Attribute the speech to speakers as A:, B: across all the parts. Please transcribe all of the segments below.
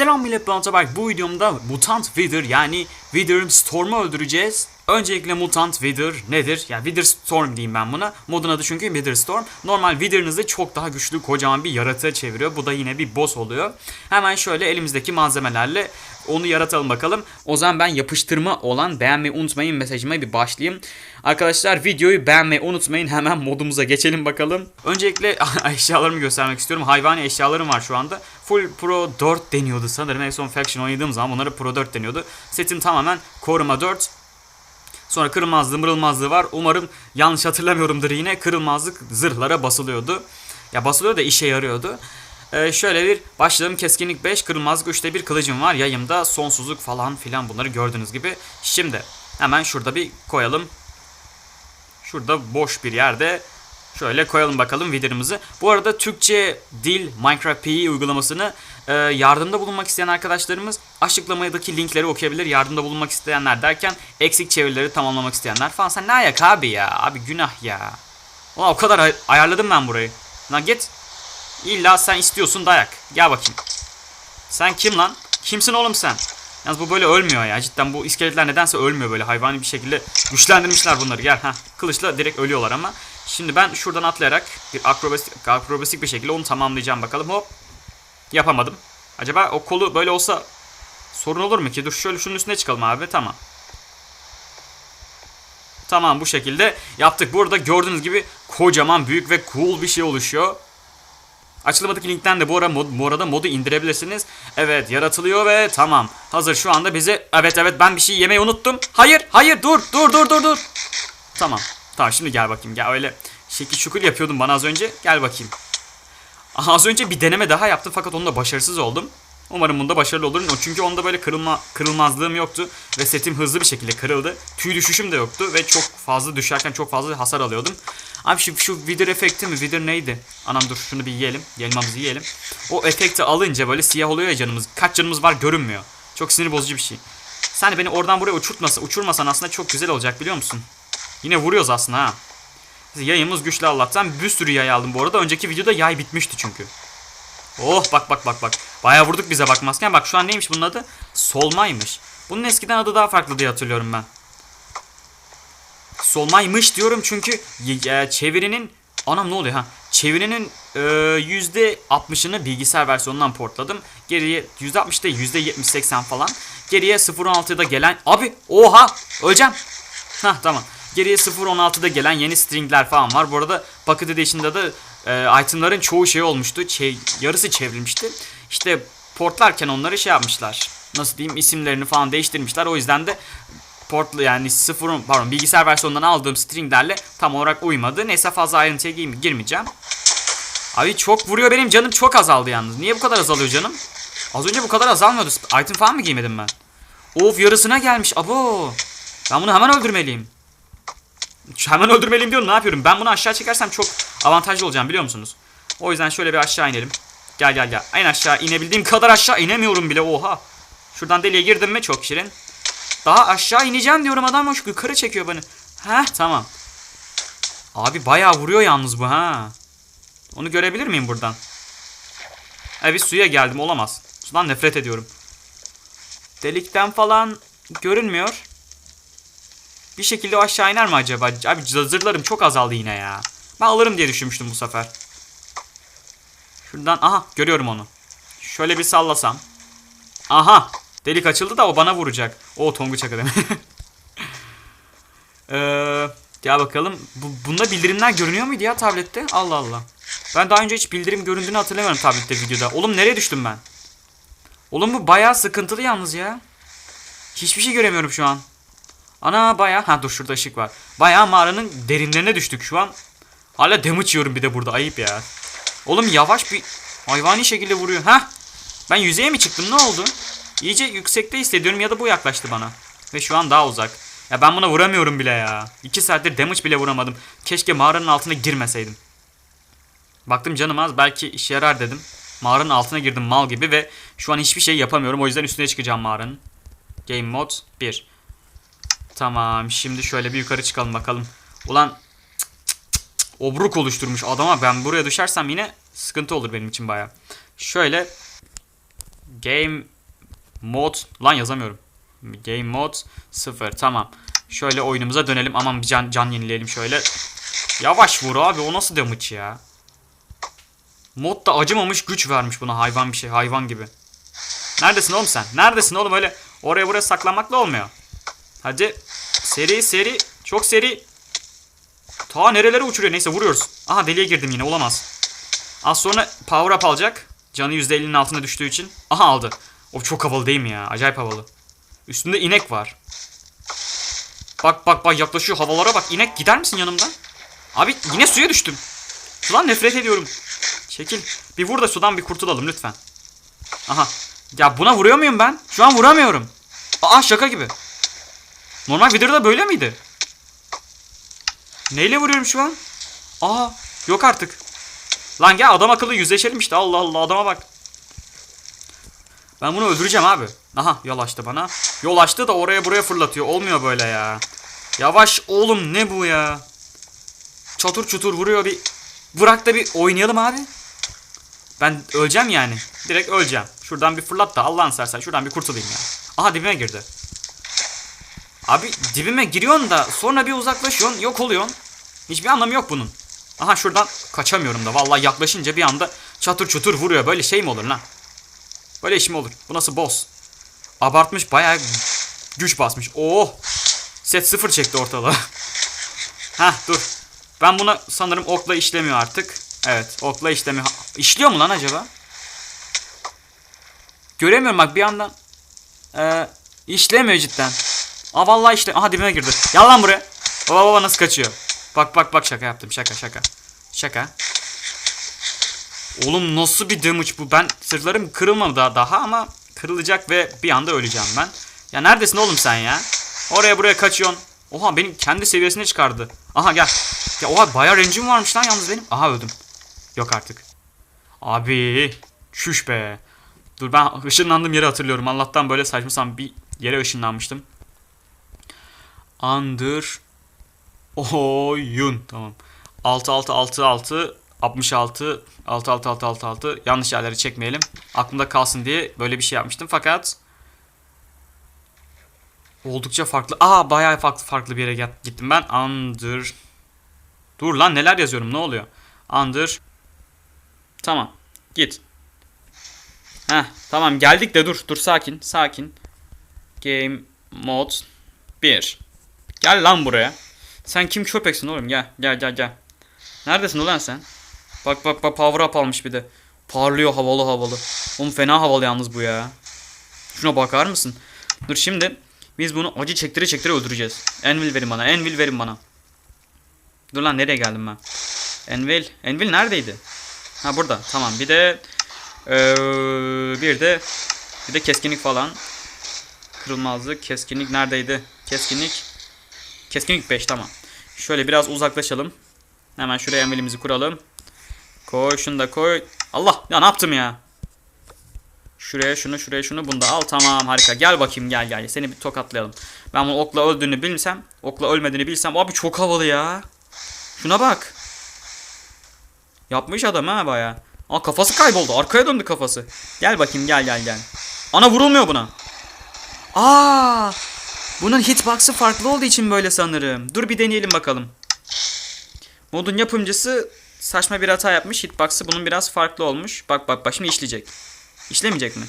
A: Selam millet ben Atabak. Bu videomda Mutant Wither yani Wither Storm'u öldüreceğiz. Öncelikle Mutant Wither nedir? Ya Wither Storm diyeyim ben buna. Modun adı çünkü Wither Storm. Normal Wither'ınızı çok daha güçlü kocaman bir yaratığa çeviriyor. Bu da yine bir boss oluyor. Hemen şöyle elimizdeki malzemelerle onu yaratalım bakalım. O zaman ben yapıştırma olan beğenmeyi unutmayın mesajıma bir başlayayım. Arkadaşlar videoyu beğenmeyi unutmayın. Hemen modumuza geçelim bakalım. Öncelikle eşyalarımı göstermek istiyorum. Hayvani eşyalarım var şu anda. Full Pro 4 deniyordu sanırım. En son Faction oynadığım zaman bunlara Pro 4 deniyordu. Setim tamamen koruma 4. Sonra kırılmazlığı mırılmazlığı var. Umarım yanlış hatırlamıyorumdur yine. Kırılmazlık zırhlara basılıyordu. Ya basılıyor da işe yarıyordu. Ee, şöyle bir başladığım keskinlik 5, kırılmazlık 3'te bir kılıcım var. Yayımda sonsuzluk falan filan bunları gördüğünüz gibi. Şimdi hemen şurada bir koyalım. Şurada boş bir yerde şöyle koyalım bakalım videomuzu. Bu arada Türkçe dil Minecraft PE uygulamasını e, yardımda bulunmak isteyen arkadaşlarımız açıklamadaki linkleri okuyabilir. Yardımda bulunmak isteyenler derken eksik çevirileri tamamlamak isteyenler falan. Sen ne ayak abi ya? Abi günah ya. Ulan o kadar ay- ayarladım ben burayı. Lan git. İlla sen istiyorsun dayak. Gel bakayım. Sen kim lan? Kimsin oğlum sen? Yalnız bu böyle ölmüyor ya. Cidden bu iskeletler nedense ölmüyor böyle. Hayvani bir şekilde güçlendirmişler bunları. Gel ha. Kılıçla direkt ölüyorlar ama. Şimdi ben şuradan atlayarak bir akrobasik, akrobasik bir şekilde onu tamamlayacağım bakalım. Hop. Yapamadım. Acaba o kolu böyle olsa sorun olur mu ki? Dur şöyle şunun üstüne çıkalım abi. Tamam. Tamam bu şekilde yaptık. Burada gördüğünüz gibi kocaman büyük ve cool bir şey oluşuyor. Açılmadaki linkten de bu, ara mod, bu arada modu indirebilirsiniz. Evet yaratılıyor ve tamam. Hazır şu anda bizi... Evet evet ben bir şey yemeyi unuttum. Hayır hayır dur dur dur dur dur. Tamam. Tamam şimdi gel bakayım. Gel öyle şekil şukul yapıyordum bana az önce. Gel bakayım. Aha, az önce bir deneme daha yaptım fakat onda başarısız oldum. Umarım bunda başarılı olurum. Çünkü onda böyle kırılma kırılmazlığım yoktu ve setim hızlı bir şekilde kırıldı. Tüy düşüşüm de yoktu ve çok fazla düşerken çok fazla hasar alıyordum. Abi şu, şu Wither efekti mi? Wither neydi? Anam dur şunu bir yiyelim. Elmamızı yiyelim. O efekti alınca böyle siyah oluyor ya canımız. Kaç canımız var görünmüyor. Çok sinir bozucu bir şey. Sen beni oradan buraya uçurtmasa, uçurmasan aslında çok güzel olacak biliyor musun? Yine vuruyoruz aslında ha. Yayımız güçlü Allah'tan. Bir sürü yay aldım bu arada. Önceki videoda yay bitmişti çünkü. Oh bak bak bak bak. Bayağı vurduk bize bakmazken. Bak şu an neymiş bunun adı? Solmaymış. Bunun eskiden adı daha farklı diye hatırlıyorum ben. Solmaymış diyorum çünkü e, çevirinin anam ne oluyor ha? Çevirinin e, yüzde 60'ını bilgisayar versiyonundan portladım. Geriye %60 değil %70-80 falan. Geriye 0.16'da gelen abi oha öleceğim. Hah tamam. Geriye 0.16'da gelen yeni stringler falan var. Bu arada Pocket Edition'da da e, itemların çoğu şey olmuştu. Şey, yarısı çevrilmişti. İşte portlarken onları şey yapmışlar. Nasıl diyeyim isimlerini falan değiştirmişler. O yüzden de port yani sıfır pardon bilgisayar versiyonundan aldığım stringlerle tam olarak uymadı. Neyse fazla ayrıntıya gir- girmeyeceğim. Abi çok vuruyor benim canım çok azaldı yalnız. Niye bu kadar azalıyor canım? Az önce bu kadar azalmıyordu. Item falan mı giymedim ben? Of yarısına gelmiş. Abo. Ben bunu hemen öldürmeliyim. Hemen öldürmeliyim diyorum ne yapıyorum? Ben bunu aşağı çekersem çok avantajlı olacağım biliyor musunuz? O yüzden şöyle bir aşağı inelim. Gel gel gel. En aşağı inebildiğim kadar aşağı inemiyorum bile oha. Şuradan deliğe girdim mi çok şirin. Daha aşağı ineceğim diyorum adam hoş yukarı çekiyor beni. Heh tamam. Abi bayağı vuruyor yalnız bu ha. Onu görebilir miyim buradan? Evet suya geldim olamaz. Sudan nefret ediyorum. Delikten falan görünmüyor. Bir şekilde o aşağı iner mi acaba? Abi zırhlarım çok azaldı yine ya. Ben alırım diye düşünmüştüm bu sefer. Şuradan aha görüyorum onu. Şöyle bir sallasam. Aha delik açıldı da o bana vuracak. O Tonguç Akademi. ee, gel bakalım. Bu, bunda bildirimler görünüyor muydu ya tablette? Allah Allah. Ben daha önce hiç bildirim göründüğünü hatırlamıyorum tablette videoda. Oğlum nereye düştüm ben? Oğlum bu bayağı sıkıntılı yalnız ya. Hiçbir şey göremiyorum şu an. Ana bayağı ha dur şurada ışık var. Bayağı mağaranın derinlerine düştük şu an. Hala damage yiyorum bir de burada ayıp ya. Oğlum yavaş bir hayvani şekilde vuruyor. Ha? Ben yüzeye mi çıktım ne oldu? İyice yüksekte hissediyorum ya da bu yaklaştı bana. Ve şu an daha uzak. Ya ben buna vuramıyorum bile ya. 2 saattir damage bile vuramadım. Keşke mağaranın altına girmeseydim. Baktım canım az belki işe yarar dedim. Mağaranın altına girdim mal gibi ve şu an hiçbir şey yapamıyorum. O yüzden üstüne çıkacağım mağaranın. Game Mode 1. Tamam şimdi şöyle bir yukarı çıkalım bakalım. Ulan cık obruk oluşturmuş adama ben buraya düşersem yine sıkıntı olur benim için baya. Şöyle Game mod lan yazamıyorum. Game mod 0 tamam. Şöyle oyunumuza dönelim. Aman bir can, can yenileyelim şöyle. Yavaş vur abi o nasıl damage ya? Mod da acımamış güç vermiş buna hayvan bir şey hayvan gibi. Neredesin oğlum sen? Neredesin oğlum öyle oraya buraya saklanmakla olmuyor. Hadi seri seri çok seri. Ta nerelere uçuruyor neyse vuruyoruz. Aha deliye girdim yine olamaz. Az sonra power up alacak. Canı %50'nin altına düştüğü için. Aha aldı. O çok havalı değil mi ya? Acayip havalı. Üstünde inek var. Bak bak bak yaklaşıyor havalara bak. İnek gider misin yanımdan? Abi yine suya düştüm. Sudan nefret ediyorum. Çekil. Bir vur da sudan bir kurtulalım lütfen. Aha. Ya buna vuruyor muyum ben? Şu an vuramıyorum. Aa şaka gibi. Normal videoda böyle miydi? Neyle vuruyorum şu an? Aa yok artık. Lan gel adam akıllı yüzleşelim işte. Allah Allah adama bak. Ben bunu öldüreceğim abi. Aha yol açtı bana. Yol açtı da oraya buraya fırlatıyor. Olmuyor böyle ya. Yavaş oğlum ne bu ya? Çatır çutur vuruyor bir. Bırak da bir oynayalım abi. Ben öleceğim yani. Direkt öleceğim. Şuradan bir fırlat da Allah'ın sersen şuradan bir kurtulayım ya. Aha dibime girdi. Abi dibime giriyorsun da sonra bir uzaklaşıyorsun yok oluyorsun. Hiçbir anlamı yok bunun. Aha şuradan kaçamıyorum da vallahi yaklaşınca bir anda çatır çutur vuruyor. Böyle şey mi olur lan? Böyle iş mi olur? Bu nasıl boss? Abartmış bayağı güç basmış. Oh! Set sıfır çekti ortalığı. Heh dur. Ben buna sanırım okla işlemiyor artık. Evet okla işlemiyor. İşliyor mu lan acaba? Göremiyorum bak bir yandan. Ee, işlemiyor cidden. Aa vallahi işte. Aha dibime girdi. Gel lan buraya. Baba baba nasıl kaçıyor. Bak bak bak şaka yaptım şaka şaka. Şaka. Oğlum nasıl bir damage bu? Ben sırtlarım kırılmadı daha, daha ama kırılacak ve bir anda öleceğim ben. Ya neredesin oğlum sen ya? Oraya buraya kaçıyorsun. Oha benim kendi seviyesine çıkardı. Aha gel. Ya oha bayağı range'im varmış lan yalnız benim. Aha öldüm. Yok artık. Abi. Şuş be. Dur ben ışınlandığım yeri hatırlıyorum. Allah'tan böyle saçma sapan bir yere ışınlanmıştım. Under oyun. Tamam. 6 6 6 6 66 6 6 6 6 6 yanlış yerleri çekmeyelim. Aklımda kalsın diye böyle bir şey yapmıştım fakat oldukça farklı. Aa bayağı farklı farklı bir yere gittim ben. Under Dur lan neler yazıyorum ne oluyor? Under Tamam. Git. Heh tamam geldik de dur dur sakin sakin. Game mode 1. Gel lan buraya. Sen kim köpeksin oğlum gel gel gel gel. Neredesin ulan sen? Bak bak bak power up almış bir de. Parlıyor havalı havalı. Oğlum fena havalı yalnız bu ya. Şuna bakar mısın? Dur şimdi biz bunu acı çektire çektire öldüreceğiz. Envil verin bana. Envil verin bana. Dur lan nereye geldim ben? Envil. Envil neredeydi? Ha burada. Tamam. Bir de eee, bir de bir de keskinlik falan. Kırılmazlık. Keskinlik neredeydi? Keskinlik. Keskinlik 5 tamam. Şöyle biraz uzaklaşalım. Hemen şuraya envilimizi kuralım. Koy şunu da koy. Allah ya ne yaptım ya? Şuraya şunu şuraya şunu bunu da al tamam harika. Gel bakayım gel gel. Seni bir tokatlayalım. Ben bunu okla öldüğünü bilsem, okla ölmediğini bilsem abi çok havalı ya. Şuna bak. Yapmış adam ha baya. Aa kafası kayboldu. Arkaya döndü kafası. Gel bakayım gel gel gel. Ana vurulmuyor buna. Aa! Bunun hitbox'ı farklı olduğu için böyle sanırım. Dur bir deneyelim bakalım. Modun yapımcısı saçma bir hata yapmış. Hitbox'ı bunun biraz farklı olmuş. Bak bak bak şimdi işleyecek. İşlemeyecek mi?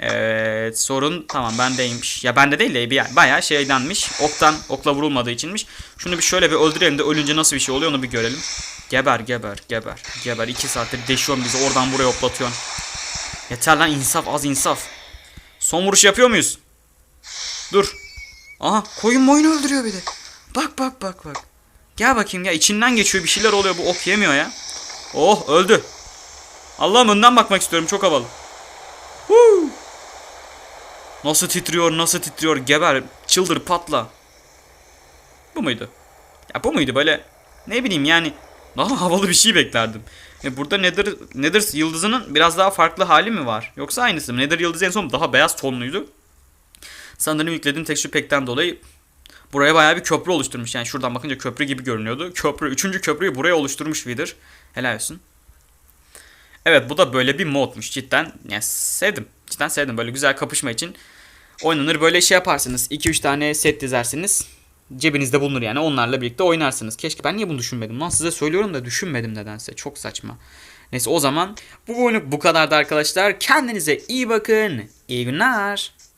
A: Evet sorun tamam bendeymiş. Ya bende değil de bayağı şeydenmiş. Oktan okla vurulmadığı içinmiş. Şunu bir şöyle bir öldürelim de ölünce nasıl bir şey oluyor onu bir görelim. Geber geber geber geber. iki saattir deşiyorsun bizi oradan buraya hoplatıyorsun. Yeter lan insaf az insaf. Son vuruş yapıyor muyuz? Dur. Aha koyun moyunu öldürüyor bir de. Bak bak bak bak. Gel bakayım ya içinden geçiyor bir şeyler oluyor bu ok yemiyor ya. Oh öldü. Allah'ım önden bakmak istiyorum çok havalı. Huu. Nasıl titriyor nasıl titriyor geber çıldır patla. Bu muydu? Ya bu muydu böyle ne bileyim yani daha havalı bir şey beklerdim. E burada Nether, Nether yıldızının biraz daha farklı hali mi var? Yoksa aynısı mı? Nether yıldızı en son daha beyaz tonluydu. Sanırım yüklediğim texture pack'ten dolayı buraya bayağı bir köprü oluşturmuş. Yani şuradan bakınca köprü gibi görünüyordu. Köprü, üçüncü köprüyü buraya oluşturmuş Wither. Helal olsun. Evet bu da böyle bir modmuş cidden. Yani sevdim. Cidden sevdim. Böyle güzel kapışma için oynanır. Böyle şey yaparsınız. 2-3 tane set dizersiniz. Cebinizde bulunur yani. Onlarla birlikte oynarsınız. Keşke ben niye bunu düşünmedim lan. Size söylüyorum da düşünmedim nedense. Çok saçma. Neyse o zaman bu oyunluk bu kadardı arkadaşlar. Kendinize iyi bakın. İyi günler.